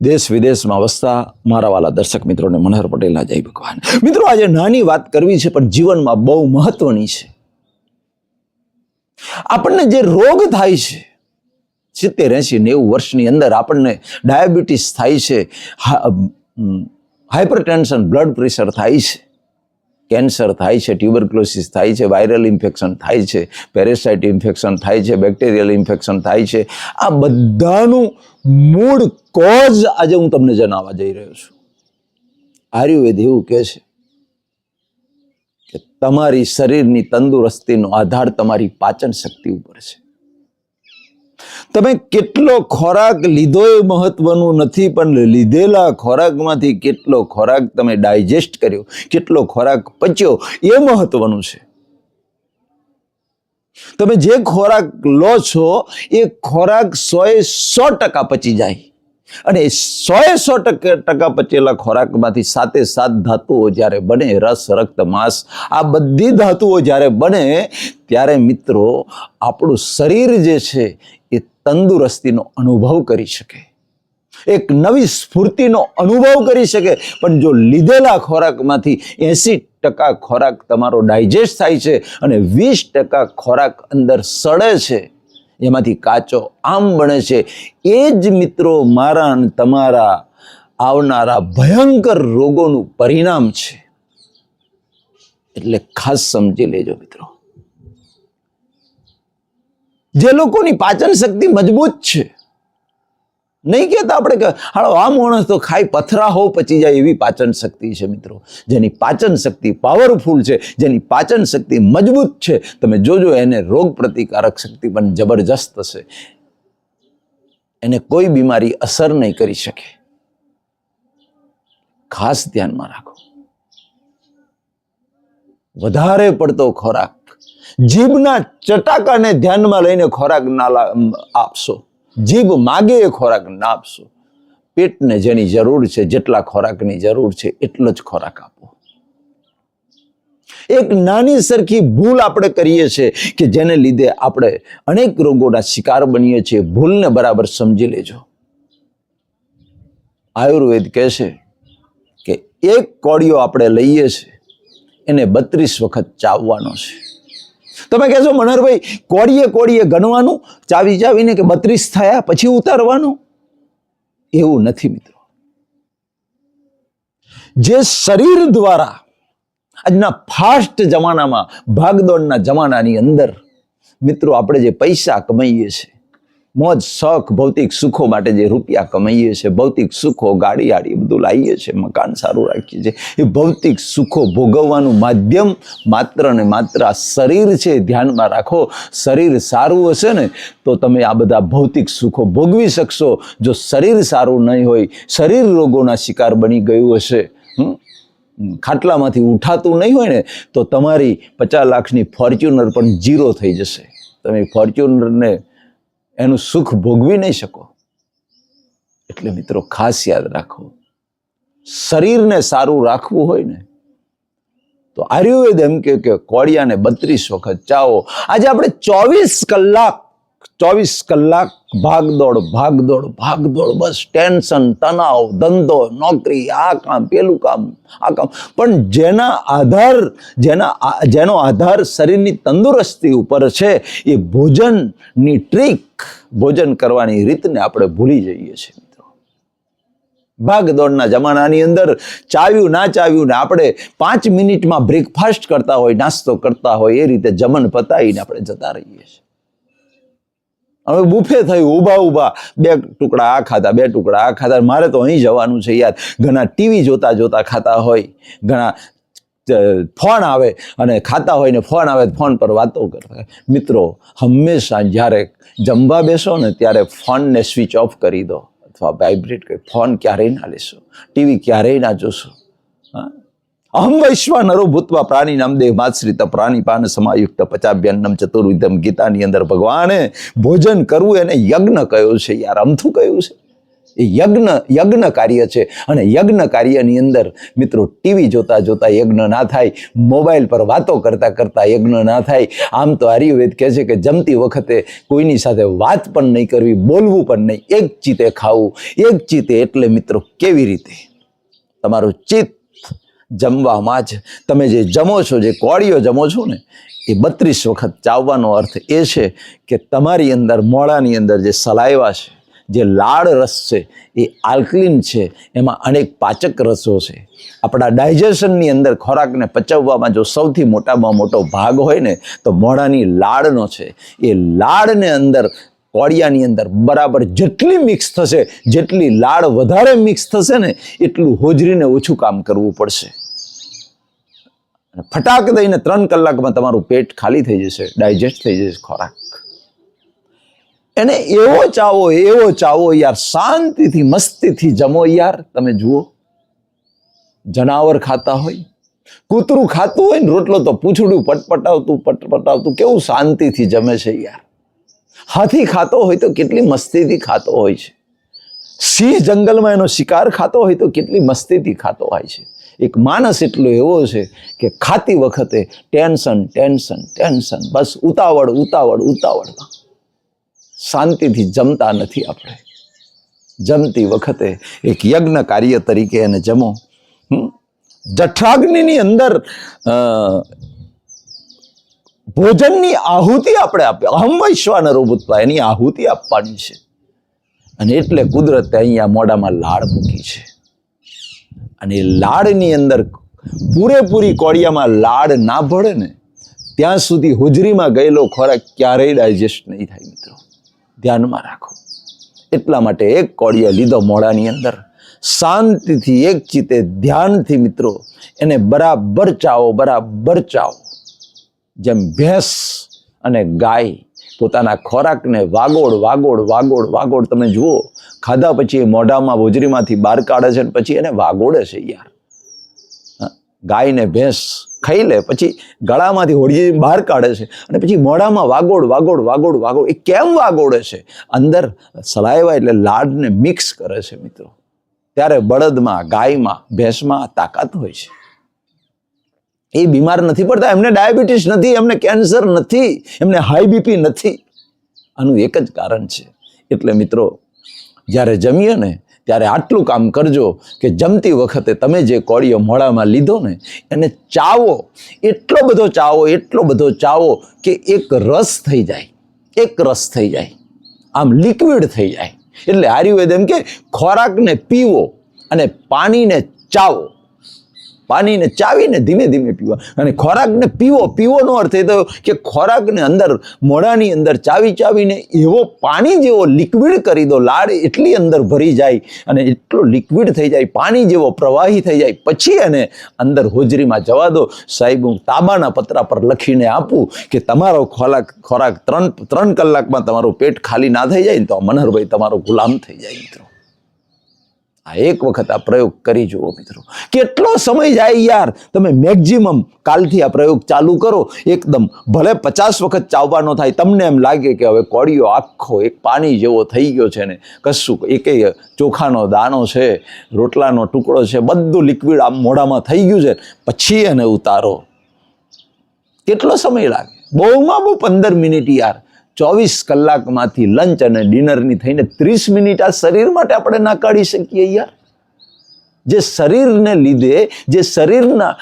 દેશ વિદેશમાં વસતા મારા વાલા દર્શક મિત્રોને મનોહર પટેલના જય ભગવાન. મિત્રો, આજે નાની વાત કરવી છે, પણ જીવનમાં બહુ મહત્વની છે. આપણને જે રોગ થાય છે, સિત્તેર એંશી નેવું વર્ષની અંદર આપણને ડાયાબિટીસ થાય છે હાઇપરટેન્શન બ્લડ પ્રેશર થાય છે. કેન્સર થાય છે ટ્યુબરક્લોસિસ થાય છે, વાયરલ ઇન્ફેક્શન થાય છે, પેરેસાઇટ ઇન્ફેક્શન થાય છે, બેક્ટેરિયલ ઇન્ફેક્શન થાય છે. આ બધાનું મૂળ કોઝ આજે હું તમને જણાવવા જઈ રહ્યો છું. આયુર્વેદ એવું કહે છે કે તમારી શરીરની તંદુરસ્તીનો આધાર તમારી પાચન શક્તિ ઉપર છે. તમે કેટલો ખોરાક લીધો એ મહત્વનું નથી, પણ લીધેલા ખોરાકમાંથી કેટલો ખોરાક તમે ડાયજેસ્ટ કર્યો, કેટલો ખોરાક પચ્યો એ મહત્વનું છે. તમે જે ખોરાક લો છો, એ ખોરાક સોએ સો ટકા પચી જાય. અને સો ટકા ટકા પચેલા ખોરાકમાંથી સાતે સાત ધાતુઓ જ્યારે બને, રસ, રક્ત, માંસ, આ બધી ધાતુઓ જ્યારે બને, ત્યારે મિત્રો આપણું શરીર જે છે એ તંદુરસ્તીનો અનુભવ કરી શકે. એક નવી સ્ફૂર્તિનો અનુભવ કરી શકે. પણ જો લીધેલા ખોરાકમાંથી એંસી ટકા ખોરાક તમારો ડાયજેસ્ટ થાય છે અને વીસ ટકા ખોરાક અંદર સડે છે એમાંથી કાચો આમ બને છે. એ જ મિત્રો મારા અને તમારા આવનારા ભયંકર રોગોનું પરિણામ છે. એટલે ખાસ સમજી લેજો મિત્રો. જે લોકોની પાચન શક્તિ મજબૂત છે. નહીં કહેતા આપણે કે, હાલો, આ માણસ તો ખાઈ પથરા હો, પચી જાય એવી પાચન શક્તિ છે મિત્રો. જેની પાચન શક્તિ પાવરફુલ છે, જેની પાચન શક્તિ મજબૂત છે, તમે જોજો એને રોગ પ્રતિકારક શક્તિ પણ જબરજસ્ત હશે. એને કોઈ બીમારી અસર નહીં કરી શકે. ખાસ ધ્યાનમાં રાખો. વધારે પડતો ખોરાક. જીભના ચટાકાને ધ્યાનમાં લઈને ખોરાક ના આપશો. જીભ માગે એ ખોરાક ના આપશો. પેટને જેની જરૂર છે, જેટલા ખોરાકની જરૂર છે, એટલો જ ખોરાક આપો. એક નાની સરખી ભૂલ આપણે કરીએ છીએ કે જેને લીધે આપણે અનેક રોગોના શિકાર બનીએ છીએ. ભૂલને બરાબર સમજી લેજો. આયુર્વેદ કહે છે કે એક કોળિયો આપણે લઈએ છીએ એને બત્રીસ વખત ચાવવાનો છે. તમે કહેશો મનહરભાઈ કોડીએ કોડીએ ગણવાનું, ચાવી ચાવીને કે બત્રીસ થયા, પછી ઉતારવાનું? એવું નથી મિત્રો. જે શરીર દ્વારા આજના ફાસ્ટ જમાનામાં, ભાગદોડના જમાનાની અંદર મિત્રો આપણે જે પૈસા કમાઈએ છીએ મોજ, શોખ, ભૌતિક સુખો માટે જે રૂપિયા કમાઈએ છીએ, ભૌતિક સુખો, ગાડી આડી બધું લાવીએ છીએ, મકાન સારું રાખીએ છીએ. એ ભૌતિક સુખો ભોગવવાનું માધ્યમ માત્ર ને માત્ર આ શરીર છે, ધ્યાનમાં રાખો. શરીર સારું હશે ને, તો તમે આ બધા ભૌતિક સુખો ભોગવી શકશો. જો શરીર સારું નહીં હોય, શરીર રોગોના શિકાર બની ગયું હશે ખાટલામાંથી ઉઠાતું નહીં હોય ને, તો તમારી પચાસ લાખની ફોર્ચ્યુનર પણ જીરો થઈ જશે. તમે ફોર્ચ્યુનરને એનું સુખ ભોગવી નહીં શકો. એટલે મિત્રો ખાસ યાદ રાખો, શરીરને સારું રાખવું હોય ને, તો આયુર્વેદ એમ કે કોળિયાને બત્રીસ વખત ચાવો. આજે આપણે ચોવીસ કલાક ચોવીસ કલાક ભાગદોડ ભાગદોડ ભાગદોડ. બસ ટેન્શન, તણાવ, ધંધો, નોકરી, આ કામ, પેલું કામ, આ કામ. પણ જેના આધાર, જેના જેનો આધાર શરીરની તંદુરસ્તી ઉપર છે, એ ભોજનની ટ્રીક, ભોજન કરવાની રીતને આપણે ભૂલી જઈએ છીએ, મિત્રો. ભાગદોડના જમાનાની અંદર ચાવ્યું, ના ચાવ્યું ને આપણે પાંચ મિનિટમાં બ્રેકફાસ્ટ કરતા હોય, નાસ્તો કરતા હોય, એ રીતે જમન પતાવીને આપણે જતા રહીએ છીએ. હવે બુફે થયું, ઊભા ઊભા. બે ટુકડા આ ખાધા, બે ટુકડા આ ખાધા. મારે તો અહીં જવાનું છે યાર. ઘણા ટીવી જોતા જોતા ખાતા હોય, ઘણા ફોન આવે અને ખાતા હોય ને ફોન આવે, ફોન પર વાતો કરતા. મિત્રો, હંમેશા જ્યારે જમવા બેસો ને ત્યારે ફોનને સ્વિચ ઓફ કરી દો. અથવા વાઇબ્રેટ કરી, ફોન ક્યારેય ના લેશો. ટીવી ક્યારેય ના જોશો. હા? અહમ વૈશ્વા નરો ભૂતવા પ્રાણી નામ દેહ માત્શ્રિત પ્રાણી પાન સમાયુક્ત પચાભ્યન્નમ ચતુર્વિધમ ગીતાની અંદર ભગવાને ભોજન કરવું એને યજ્ઞ કયો છે? યાર, અમથું કયું છે? એ યજ્ઞ યજ્ઞ કાર્ય છે. અને યજ્ઞ કાર્યની અંદર મિત્રો ટીવી જોતા જોતા યજ્ઞ ના થાય, મોબાઈલ પર વાતો કરતા કરતા યજ્ઞ ના થાય. આમ તો આર્યુવેદ કહે છે કે જમતી વખતે કોઈની સાથે વાત પણ નહીં કરવી, બોલવું પણ નહીં. એક ચીતે ખાવું, એક ચીતે એટલે મિત્રો કેવી રીતે? તમારું ચિત્ત જમવામાં જ. તમે જે જમો છો, જે કોળીઓ જમો છો ને, એ બત્રીસ વખત ચાવવાનો અર્થ એ છે કે તમારી અંદર મોડાની અંદર જે સલાઈવા છે, જે લાળ રસ છે, એ આલ્કલિન છે, એમાં અનેક પાચક રસો છે. આપણા ડાયજેશનની અંદર ખોરાકને પચવવામાં જો સૌથી મોટામાં મોટો ભાગ હોય ને, તો મોઢાની લાળનો છે. એ લાળને અંદર, કોળિયાની અંદર બરાબર જેટલી મિક્સ થશે, જેટલી લાળ વધારે મિક્સ થશે ને, એટલું હોજરીને ઓછું કામ કરવું પડશે. અને ફટાક દઈને ત્રણ કલાકમાં તમારું પેટ ખાલી થઈ જશે, ડાયજેસ્ટ થઈ જશે ખોરાક. એને એવો ચાવો એવો ચાવો યાર, શાંતિથી, મસ્તીથી જમો યાર, તમે જુઓ. જનાવર ખાતા હોય, કૂતરું ખાતું હોય ને, રોટલો તો પૂછડું પટપટાવતું પટપટાવતું, કેવું શાંતિથી જમે છે યાર. હાથી ખાતો હોય તો કેટલી મસ્તીથી ખાતો હોય છે. સિંહ જંગલમાં એનો શિકાર ખાતો હોય તો કેટલી મસ્તીથી ખાતો હોય છે. એક માણસ એટલો એવો છે કે ખાતી વખતે ટેન્શન ટેન્શન ટેન્શન, બસ ઉતાવળ ઉતાવળ ઉતાવળમાં શાંતિથી જમતા નથી આપણે. જમતી વખતે એક યજ્ઞ કાર્ય તરીકે એને જમો? જઠરાગ્નિની અંદર ભોજનની આહુતિ આપણે આપી. અહમ વૈશ્વાનરો ભૂતવા એની આહુતિ આપવાની છે. અને એટલે કુદરતે અહીંયા મોઢામાં લાળ મૂકી છે. અને એ લાળની અંદર પૂરેપૂરી કોળિયામાં લાળ ના ભળે ને, ત્યાં સુધી હોજરીમાં ગયેલો ખોરાક ક્યારેય ડાયજેસ્ટ નહીં થાય મિત્રો. ધ્યાનમાં રાખો. એટલા માટે એક કોળિયો લીધો મોઢાની અંદર. શાંતિથી એક ચિત્તે ધ્યાનથી મિત્રો, એને બરાબર ચાવો બરાબર ચાવો. જેમ ભેંસ અને ગાય પોતાના ખોરાકને વાગોળ વાગોળ વાગોળ વાગોળ તમે જુઓ, ખાધા પછી એ મોઢામાં હોજરીમાંથી બહાર કાઢે છે પછી એને વાગોળે છે યાર. ગાયને ભેંસ ખાઈ લે, પછી ગળામાંથી હોળી બહાર કાઢે છે અને પછી મોઢામાં વાગોળ વાગોળ વાગોળ વાગોળ, એ કેમ વાગોળે છે? અંદર સલાયવા એટલે લાડને મિક્સ કરે છે મિત્રો. ત્યારે બળદમાં, ગાયમાં, ભેંસમાં તાકાત હોય છે. એ બીમાર નથી પડતા, એમને ડાયાબિટીસ નથી, એમને કેન્સર નથી, એમને હાઈ બીપી નથી. આનું એક જ કારણ છે. એટલે મિત્રો, જ્યારે જમીએ ને, ત્યારે આટલું કામ કરજો કે જમતી વખતે તમે જે કોળીઓ મોઢામાં લીધો ને, એને ચાવો. એટલો બધો ચાવો, એટલો બધો ચાવો કે એક રસ થઈ જાય. એક રસ થઈ જાય. આમ લિક્વિડ થઈ જાય. એટલે આયુર્વેદ એમ કે ખોરાકને પીવો અને પાણીને ચાવો. પાણીને ચાવીને ધીમે ધીમે પીવા. અને ખોરાકને પીવો, પીવોનો અર્થ એ થયો કે ખોરાકને અંદર, મોઢાની અંદર ચાવી ચાવીને એવો પાણી જેવો લિક્વિડ કરી દો, લાડ એટલી અંદર ભરી જાય અને એટલો લિક્વિડ થઈ જાય પાણી જેવો પ્રવાહી થઈ જાય. પછી એને અંદર હોજરીમાં જવા દો. સાહેબ, હું તાંબાના પતરા પર લખીને આપું કે તમારો ખોરાક ખોરાક ત્રણ ત્રણ કલાકમાં તમારું પેટ ખાલી ના થઈ જાય ને તો મનહરભાઈ તમારો ગુલામ થઈ જાય મિત્રો. આ એક વખત આ પ્રયોગ કરી જુઓ મિત્રો. કેટલો સમય જાય યાર? તમે મેક્ઝિમમ કાલથી આ પ્રયોગ ચાલુ કરો. એકદમ ભલે પચાસ વખત ચાવવાનો થાય, તમને એમ લાગે કે હવે કોળિયો આખો એક પાણી જેવો થઈ ગયો છે ને. કશું એકેય ચોખાનો દાણો છે, રોટલાનો ટુકડો છે, બધું લિક્વિડ આમ મોઢામાં થઈ ગયું છે. પછી એને ઉતારો. કેટલો સમય લાગે? બહુમાં બહુ પંદર મિનિટ યાર. ચોવીસ કલાકમાંથી લંચ અને ડિનરની થઈને ત્રીસ મિનિટ આ શરીર માટે આપણે ના કાઢી શકીએ યાર. જે શરીરને લીધે, જે શરીરના,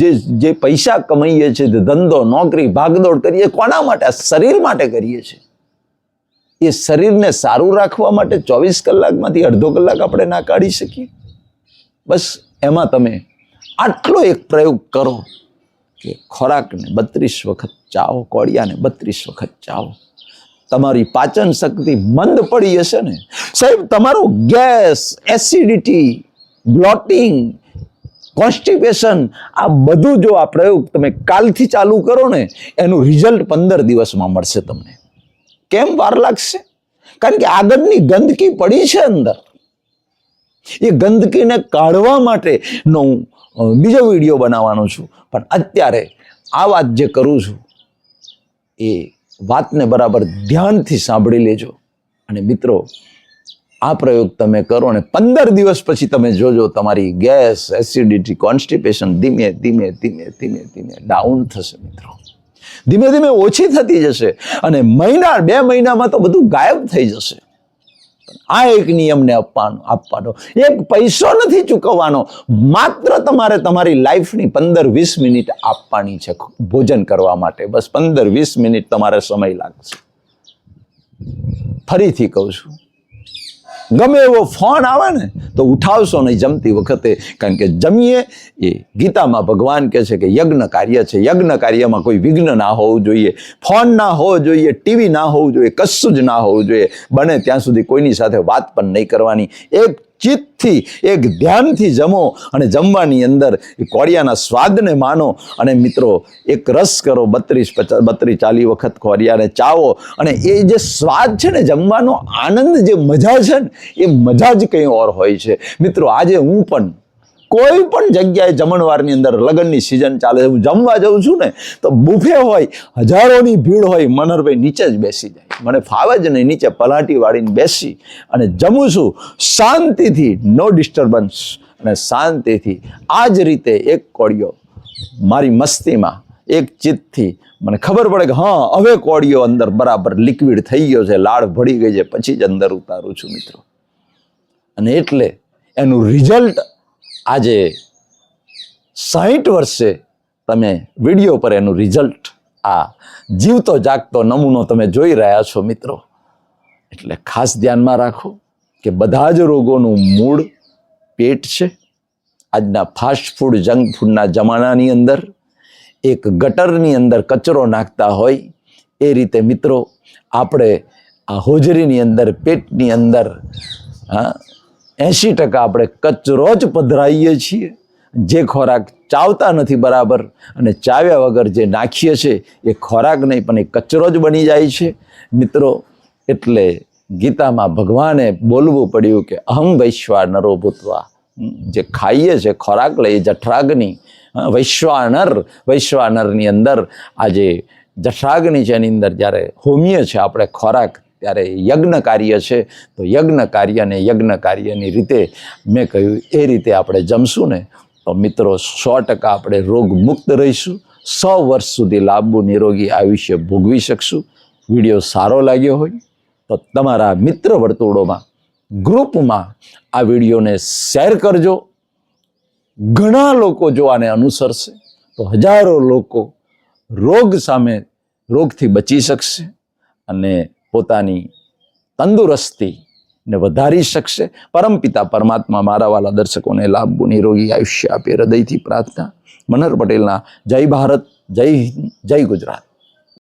જે જે પૈસા કમાઈએ છીએ ધંધો, નોકરી, ભાગદોડ કરીએ, કોના માટે? આ શરીર માટે કરીએ છીએ એ શરીરને સારું રાખવા માટે ચોવીસ કલાકમાંથી અડધો કલાક આપણે ના કાઢી શકીએ. બસ એમાં તમે આટલો એક પ્રયોગ કરો કે ખોરાકને બત્રીસ વખત ચાવો, કોળિયાને બત્રીસ વખત ચાવો. તમારી પાચન શક્તિ મંદ પડી હશે ને? સાહેબ, તમારું ગેસ, એસિડિટી, બ્લોટિંગ, કોન્સ્ટિપેશન, આ બધું જો આ પ્રયોગ તમે કાલથી ચાલુ કરો ને, એનું રિઝલ્ટ પંદર દિવસમાં મળશે તમને. કેમ વાર લાગશે? કારણ કે આગળની ગંદકી પડી છે અંદર. એ ગંદકીને કાઢવા માટેનો હું બીજો વીડિયો બનાવવાનો છું. પણ અત્યારે આ વાત જે કરું છું, એ વાતને બરાબર ધ્યાનથી સાંભળી લેજો. અને મિત્રો, આ પ્રયોગ તમે કરો ને પંદર દિવસ પછી તમે જોજો તમારી ગેસ, એસિડિટી, કોન્સ્ટિપેશન ધીમે ધીમે ધીમે ધીમે ધીમે ડાઉન થશે મિત્રો. ધીમે ધીમે ઓછી થતી જશે અને મહિના, બે મહિનામાં તો બધું ગાયબ થઈ જશે. આ એક નિયમને આપવાનો આપવાનો. એક પૈસો નથી ચૂકવવાનો. માત્ર તમારે તમારી લાઈફની પંદર વીસ મિનિટ આપવાની છે ભોજન કરવા માટે. બસ પંદર વીસ મિનિટ તમારે સમય લાગશે. ફરીથી કહું છું. ગમે એવો ફોન આવે ને, તો ઉઠાવશો નહીં જમતી વખતે. કારણ કે જમીએ એ ગીતામાં ભગવાન કહે છે કે યજ્ઞ કાર્ય છે. યજ્ઞ કાર્યમાં કોઈ વિઘ્ન ના હોવું જોઈએ. ફોન ના હોવો જોઈએ, ટીવી ના હોવું જોઈએ, કશું જ ના હોવું જોઈએ. બને ત્યાં સુધી કોઈની સાથે વાત પણ નહીં કરવાની. એક ચિત્તથી, એક ધ્યાનથી જમો અને જમવાની અંદર એ કોળિયાના સ્વાદને માનો. અને મિત્રો, એક રસ કરો બત્રીસ પચાસ બત્રીસ ચાલીસ વખત કોળિયાને ચાવો. અને એ જે સ્વાદ છે ને, જમવાનો આનંદ, જે મજા છે ને, એ મજા જ કંઈ ઓર હોય છે. મિત્રો, આજે હું પણ કોઈ પણ જગ્યાએ જમણવારની અંદર લગ્નની સિઝન ચાલે હું જમવા જાઉં છું ને, તો બુફે હોય, હજારોની ભીડ હોય, મનહરભાઈ નીચે જ બેસી જાય. મને ફાવે જ નહીં, નીચે પલાટી વાળીને બેસી અને જમું છું શાંતિથી નો ડિસ્ટર્બન્સ અને શાંતિથી. આ જ રીતે એક કોળિયો મારી મસ્તીમાં, એક ચિત્તથી મને ખબર પડે કે હા, હવે કોળિયો અંદર બરાબર લિક્વિડ થઈ ગયો છે, લાળ ભળી ગઈ છે, પછી જ અંદર ઉતારું છું મિત્રો. અને એટલે એનું રિઝલ્ટ આજે સાહીઠ વર્ષે તમે વીડિયો પર એનું રિઝલ્ટ, આ જીવતો જાગતો નમૂનો તમે જોઈ રહ્યા છો મિત્રો. એટલે ખાસ ધ્યાનમાં રાખો કે બધા જ રોગોનું મૂળ પેટ છે. આજના ફાસ્ટ ફૂડ, જંક ફૂડના જમાનાની અંદર, એક ગટરની અંદર કચરો નાખતા હોય, એ રીતે મિત્રો, આપણે આ હોજરીની અંદર, પેટની અંદર, હા એંશી ટકા આપણે કચરો જ પધરાઈએ છીએ. જે ખોરાક ચાવતા નથી બરાબર અને ચાવ્યા વગર જે નાખીએ છીએ એ ખોરાક નહીં, પણ એ કચરો જ બની જાય છે. મિત્રો, એટલે ગીતામાં ભગવાને બોલવું પડ્યું કે, અહમ વૈશ્વાનરો ભૂતવા. જે ખાઈએ છે, ખોરાક લઈએ, જઠરાગ્નિ વૈશ્વાનર, વૈશ્વાનરની અંદર આજે જઠરાગ્નિ છે, એની અંદર જ્યારે હોમીએ છે, આપણે ખોરાક ત્યારે યજ્ઞ કાર્ય છે. તો યજ્ઞ કાર્યને યજ્ઞ કાર્યની રીતે મેં કહ્યું, એ રીતે આપણે જમશું ને, તો મિત્રો સો ટકા આપણે રોગ મુક્ત રહીશું. સો વર્ષ સુધી લાંબુ નિરોગી આયુષ્ય ભોગવી શકશું. વીડિયો સારો લાગ્યો હોય તો તમારા મિત્ર વર્તુળોમાં, ગ્રુપમાં આ વિડીયોને શેર કરજો. ઘણા લોકો જો આને અનુસરશે. તો હજારો લોકો રોગ સામે રોગથી બચી શકશે અને પોતાની તંદુરસ્તી ને વધારી શકશે. પરમપિતા પરમાત્મા મારા વાલા દર્શકોને લાભ નિરોગી આયુષ્ય આપે. હૃદયથી પ્રાર્થના. મનહર પટેલના જય ભારત, જય જય ગુજરાત.